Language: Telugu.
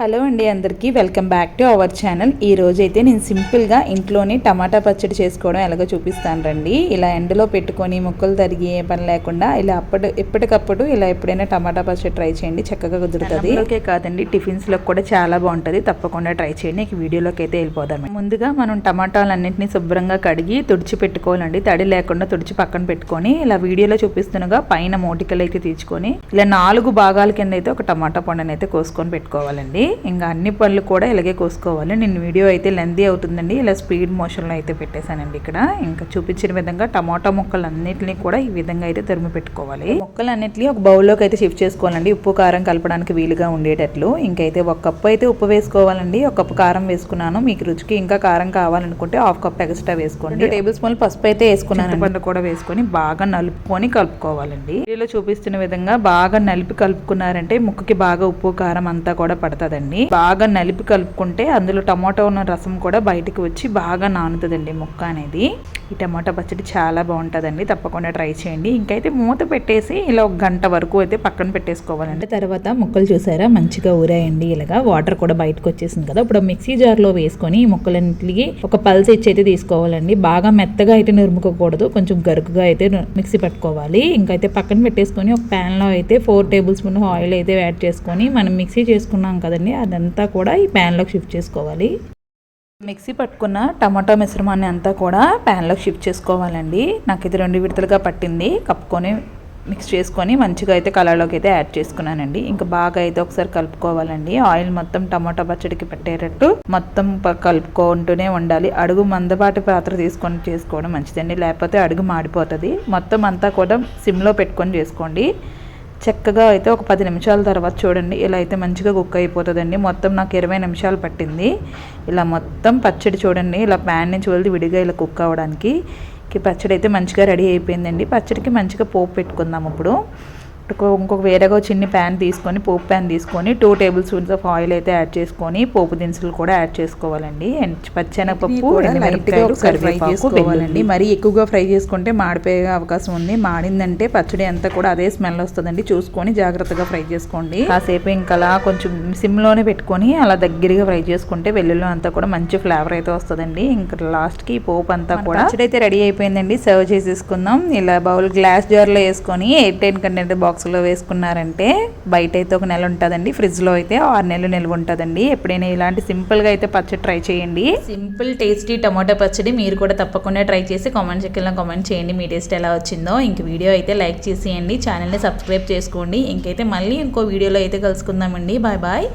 హలో అండి అందరికీ. Welcome back to our channel ఈ రోజైతే నేను సింపుల్గా ఇంట్లోనే టమాటా పచ్చడి చేసుకోవడం ఎలాగో చూపిస్తాను రండి. ఇలా ఎండలో పెట్టుకొని ముక్కలు తరిగి ఏ పని లేకుండా ఇలా అప్పటి ఎప్పటికప్పుడు ఇలా ఎప్పుడైనా టమాటా పచ్చడి ట్రై చేయండి. చక్కగా కుదురుతుంది. ఓకే కాదండి టిఫిన్స్లో కూడా చాలా బాగుంటుంది. తప్పకుండా ట్రై చేయండి. ఈ వీడియోలోకి అయితే వెళ్ళిపోదాం. ముందుగా మనం టమాటాలన్నింటినీ శుభ్రంగా కడిగి తుడిచి పెట్టుకోవాలండి. తడి లేకుండా తుడిచి పక్కన పెట్టుకొని ఇలా వీడియోలో చూపిస్తున్నగా పైన మోటికలు అయితే తీర్చుకొని ఇలా నాలుగు భాగాల కింద అయితే ఒక టమాటా పండుని అయితే కోసుకొని పెట్టుకోవాలండి. ఇంకా అన్ని పళ్ళు కూడా ఇలాగే కోసుకోవాలి. నేను వీడియో అయితే లెందీ అవుతుందండి. ఇలా స్పీడ్ మోషన్లో అయితే పెట్టేశానండి ఇక్కడ. ఇంకా చూపించిన విధంగా టమాటా ముక్కలు అన్నిటిని కూడా ఈ విధంగా అయితే తురిమి పెట్టుకోవాలి. ముక్కలు అన్నిటిని ఒక బౌల్లోకి అయితే షిఫ్ట్ చేసుకోవాలండి. ఉప్పు కారం కలపడానికి వీలుగా ఉండేటట్లు. ఇంకైతే ఒక కప్పు అయితే ఉప్పు వేసుకోవాలండి. ఒక కప్పు కారం వేసుకున్నాను. మీకు రుచికి ఇంకా కారం కావాలనుకుంటే హాఫ్ కప్ ఎక్స్ట్రా వేసుకోండి. టేబుల్ స్పూన్ పసుపు అయితే వేసుకున్నాను పండు కూడా వేసుకొని బాగా నలుపుకొని కలుపుకోవాలండి. వీడియోలో చూపిస్తున్న విధంగా బాగా నలిపి కలుపుకున్నారంటే ముక్కకి బాగా ఉప్పు కారం అంతా కూడా పడుతుందండి బాగా నలిపి కలుపుకుంటే అందులో టమాటో ఉన్న రసం కూడా బయటికి వచ్చి బాగా నానుతుందండి ముక్క అనేది. ఈ టమాటా పచ్చడి చాలా బాగుంటుందండి. తప్పకుండా ట్రై చేయండి. ఇంకైతే మూత పెట్టేసి ఇలా ఒక గంట వరకు అయితే పక్కన పెట్టేసుకోవాలండి. తర్వాత ముక్కలు చూసారా? మంచిగా ఊరాయండి. ఇలాగా వాటర్ కూడా బయటకు వచ్చేసింది కదా. ఇప్పుడు మిక్సీ జార్లో వేసుకొని ఈ ముక్కలన్నిటికి ఒక పల్స్ ఇచ్చి అయితే తీసుకోవాలండి. బాగా మెత్తగా అయితే నురుముకోకూడదు. కొంచెం గరుకుగా అయితే మిక్సీ పట్టుకోవాలి. ఇంకైతే పక్కన పెట్టేసుకొని ఒక ప్యాన్లో అయితే ఫోర్ టేబుల్ స్పూన్ ఆయిల్ అయితే యాడ్ చేసుకొని మనం మిక్సీ చేసుకున్నాం కదండి. అదంతా కూడా ఈ ప్యాన్లోకి షిఫ్ట్ చేసుకోవాలి. మిక్సీ పట్టుకున్న టమాటా మిశ్రమాన్ని అంతా కూడా ప్యాన్లోకి షిఫ్ట్ చేసుకోవాలండి. నాకు ఇది రెండు విడతలుగా పట్టింది. కప్పుకొని మిక్స్ చేసుకొని మంచిగా అయితే కలర్లోకి అయితే యాడ్ చేసుకున్నానండి. ఇంకా బాగా అయితే ఒకసారి కలుపుకోవాలండి. ఆయిల్ మొత్తం టమాటా పచ్చడికి పెట్టేటట్టు మొత్తం కలుపుకుంటూనే ఉండాలి. అడుగు మందపాటి పాత్ర తీసుకొని చేసుకోవడం మంచిదండి. లేకపోతే అడుగు మాడిపోతుంది. మొత్తం అంతా కూడా సిమ్లో పెట్టుకొని చేసుకోండి. చక్కగా అయితే ఒక పది నిమిషాల తర్వాత చూడండి ఇలా అయితే మంచిగా కుక్ అయిపోతుందండి. మొత్తం నాకు ఇరవై నిమిషాలు పట్టింది. ఇలా మొత్తం పచ్చడి చూడండి ఇలా ప్యాన్ నుంచి వదిలి విడిగా ఇలా కుక్ అవ్వడానికి. పచ్చడి అయితే మంచిగా రెడీ అయిపోయిందండి. పచ్చడికి మంచిగా పోపు పెట్టుకుందాం ఇప్పుడు. ఇంకొక ఇంకొక వేరేగా చిన్న ప్యాన్ తీసుకొని పోపు ప్యాన్ తీసుకొని two tablespoons of oil అయితే యాడ్ చేసుకొని పోపు దినుసులు కూడా యాడ్ చేసుకోవాలండి. అండ్ పచ్చెనగపప్పు కరివేపాకు, చేసుకోవాలండి. వెల్లుల్లి. మరీ ఎక్కువగా ఫ్రై చేసుకుంటే మాడిపోయే అవకాశం ఉంది. మాడిందంటే పచ్చడి అంతా కూడా అదే స్మెల్ వస్తుందండి. చూసుకొని జాగ్రత్తగా ఫ్రై చేసుకోండి. కాసేపు ఇంకా అలా కొంచెం సిమ్లోనే పెట్టుకొని అలా దగ్గరగా ఫ్రై చేసుకుంటే వెల్లుల్లి అంతా కూడా మంచి ఫ్లేవర్ అయితే వస్తుందండి. ఇంకా లాస్ట్కి ఈ పోపు అంతా కూడా పచ్చడి అయితే రెడీ అయిపోయిందండి. సర్వ్ చేసేసుకుందాం. ఇలా బౌల్ గ్లాస్ జార్లో వేసుకొని ఎయిట్ టెన్ కంటెంట్ బాక్స్లో వేసుకున్నారంటే బయట అయితే ఒక నెల ఉంటుందండి ఫ్రిడ్జ్లో అయితే ఆరు నెలలు నిల్వ ఉంటుందండి. ఎప్పుడైనా ఇలాంటి సింపుల్గా అయితే పచ్చడి ట్రై చేయండి. సింపుల్ టేస్టీ టమాటా పచ్చడి మీరు కూడా తప్పకుండా ట్రై చేసి కామెంట్ సెక్షన్లో కామెంట్ చేయండి మీ టేస్ట్ ఎలా వచ్చిందో. ఇంక వీడియో అయితే లైక్ చేసేయండి ఛానల్ని సబ్స్క్రైబ్ చేసుకోండి. ఇంకైతే మళ్ళీ ఇంకో వీడియోలో అయితే కలుసుకుందామండి. Bye bye.